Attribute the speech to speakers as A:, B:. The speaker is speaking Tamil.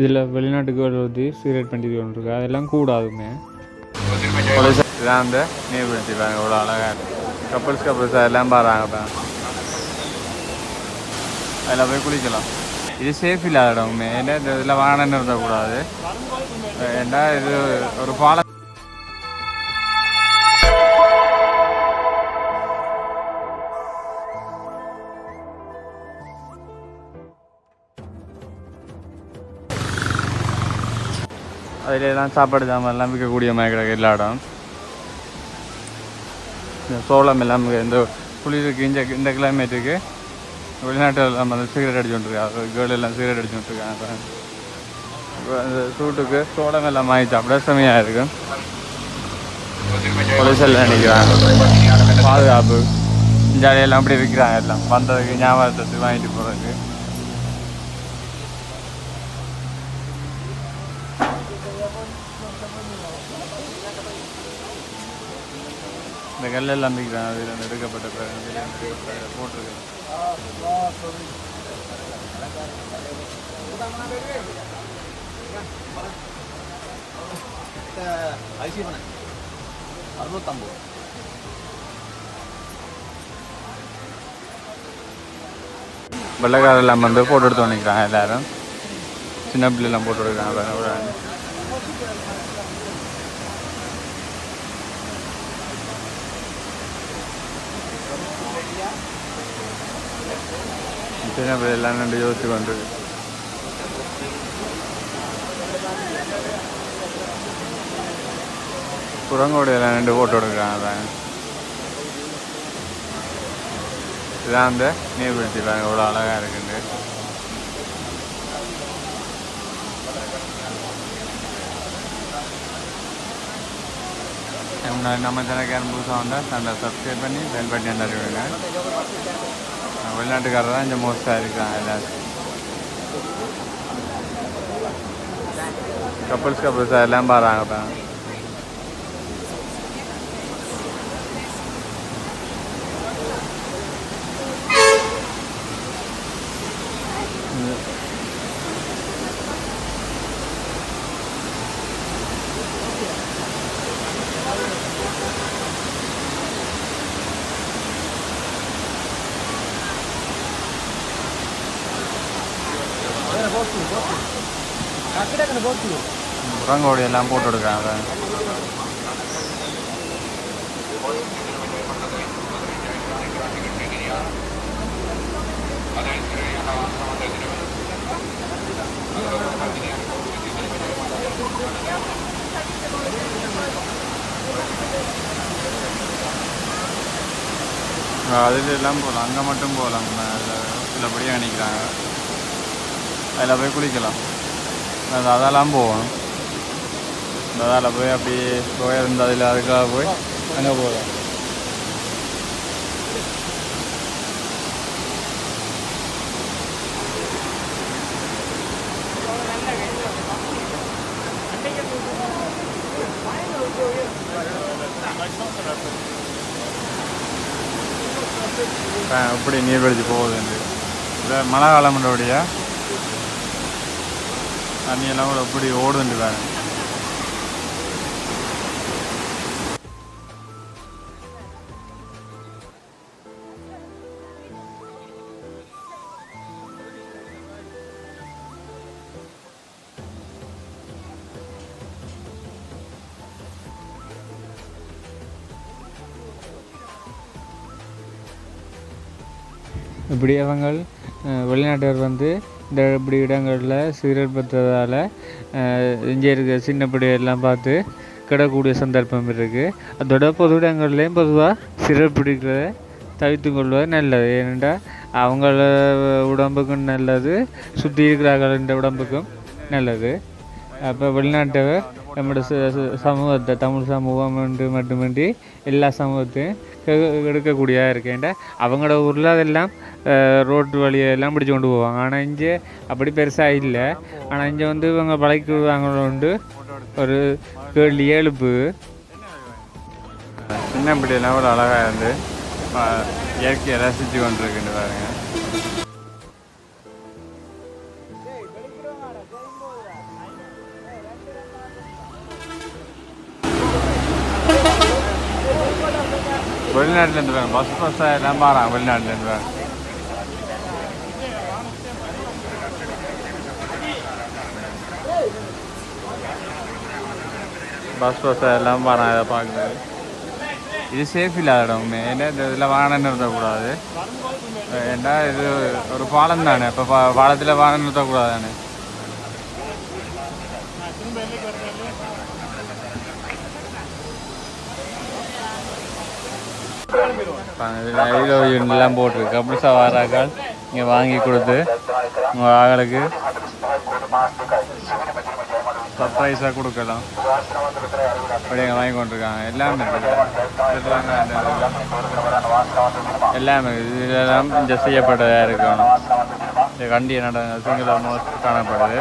A: இதில் வெளிநாட்டுக்கு வருவது சிகரெட் பண்ணி கொண்டிருக்கு அதெல்லாம் கூடாதுமே.
B: இதான் வந்து நீர்வீழ்ச்சி பாருங்க இவ்வளோ அழகாக இருக்கு. கப்பல்ஸ் கப்பல்ஸ் எல்லாம் பாருங்க பாருங்க அதில் போய் குளிக்கலாம். இது சேஃப் இல்லாத இடமே ஏன்னா இந்த இதில் வாகனம் நிறுத்தக்கூடாது. ஏன்னா இது ஒரு பாலம் அதில் எல்லாம் சாப்பாடு சாமான்லாம் விற்கக்கூடிய மாதிரி கிடக்கு எல்லா இடம் இந்த சோளம் எல்லாம் இந்த குளிருக்கு இந்த இந்த கிளைமேட்டுக்கு வெளிநாட்டில் எல்லாம் வந்து சிகரெட் அடிச்சுட்டுருக்காங்க கேர்ள் எல்லாம் சிகரெட் அடிச்சுட்டுருக்காங்க அந்த சூட்டுக்கு சோளம் எல்லாம் வாங்கி சாப்பிட செமையாக இருக்கும் பொலிசெல்லாம் நிற்கிறாங்க பாதுகாப்பு ஜாலியெல்லாம் அப்படி விற்கிறாங்க எல்லாம் வந்ததுக்கு ஞாபகத்தை வாங்கிட்டு போகிறதுக்கு இந்த கல்லெல்லாம் நம்பிக்கிறான் அதில் எடுக்கப்பட்ட போட்டிருக்கு
C: ஐசி பண்ண அறுநூத்தம்பது
B: வெள்ளைக்காரெல்லாம் வந்து போட்டு எடுத்து நினைக்கிறாங்க எல்லாரும். சின்ன பிள்ளைலாம் போட்டு எடுக்கிறாங்க பாருங்க ஒரு ஆள். சின்ன பிள்ளை எல்லாம் நின்று யோசிச்சு கொண்டு குரங்கோட எல்லாம் நின்று போட்டோ எடுக்கிறாங்க பாருங்க இதான் அந்த நீர்வீழ்ச்சி பாருங்க இவ்வளோ அழகாக இருக்குண்டு முன்னாடி நம்ம சேனல் புதுசாக வந்தால் சேனலை சப்ஸ்கிரைப் பண்ணி பெல் பட்டி விடுங்க வெளிநாட்டுக்காரர் தான் இங்கே மோஸ்ட்டாக இருக்காங்க எல்லாரும் கப்பல்ஸ் கப்பல்ஸ் எல்லாம் பாருங்க பாருங்க குரங்கோடி எல்லாம் போட்டு எடுக்கிறாங்க. அதில் எல்லாம் போகலாம். அங்கே மட்டும் போகலாம். சிலபடியாக நினைக்கிறாங்க அதில் போய் குளிக்கலாம் அது அதெல்லாம் போகணும் இந்த அதில் போய் அப்படியே போயிருந்த அதில் அதுக்காக போய் அங்கே போகலாம் இப்படி நீர்வழிச்சு போகுது இல்லை மழை காலம்ன்றபடியா தண்ணியெல்லாம் கூட எப்படி ஓடுதுண்டு வேறு.
A: இப்படி அவங்க அஹ், வெளிநாட்டவர் வந்து இந்த இப்படி இடங்களில் சிகரெட் பற்றதால் இங்கே இருக்க சின்ன பிள்ளையெல்லாம் பார்த்து கிடக்கூடிய சந்தர்ப்பம் இருக்குது அதோட பொது இடங்கள்லேயும் பொதுவாக சிகரெட் பிடிக்கிறத தவிர்த்து கொள்வது நல்லது. ஏனென்றால் அவங்கள உடம்புக்கும் நல்லது சுற்றி இருக்கிறார்கள் உடம்புக்கும் நல்லது. அப்போ வெளிநாட்டவர் நம்மளோட சமூகத்தை தமிழ் சமூகம் என்று மட்டுமின்றி எல்லா சமூகத்தையும் கெ- கெடுக்கக்கூடியதாக இருக்கேன்டா அவங்களோட ஊரில் அதெல்லாம் ரோட்டு வழியெல்லாம் பிடிச்சு கொண்டு போவாங்க ஆனால் இங்கே அப்படி பெருசாக இல்லை ஆனால் இங்கே வந்து இவங்க பழக்கி விடுவாங்களோண்டு ஒரு கேள்வி எழுப்பு
B: சின்ன பிள்ளைலாம் ஒரு அழகாக இருந்து இயற்கையை ரசித்து கொண்டிருக்குன்னு பாருங்க வெளிநாட்டிலேருந்து வேணும் பஸ் பஸ்ஸாக எல்லாம் பாறாங்க வெளிநாட்டிலேருந்து வேணும் பஸ் பஸ்ஸாக எல்லாம் பாறாங்க இதை பார்க்குறது இது சேஃப் இல்லாத இடம் ஏன்னா இந்த இதில் வாகனம் நிறுத்தக்கூடாது? ஏன்னா இது ஒரு பாலம் தானே? இப்போ பா பாலத்தில் வாகனம் நிறுத்தக்கூடாது தானே? இதில் எல்லாம் போட்டிருக்கு. கப்ளிஸாக வாராக்கள் இங்கே வாங்கி கொடுத்து உங்கள் ஆகளுக்கு சர்ப்ரைஸாக கொடுக்கலாம். அப்படியே இங்க வாங்கி கொண்டிருக்காங்க. எல்லாமே இருக்குது எல்லாமே இருக்குது. இதெல்லாம் இங்கே செய்யப்பட்டதாக இருக்கணும். இந்த கண்டி நட சிங்கள காணப்படுது.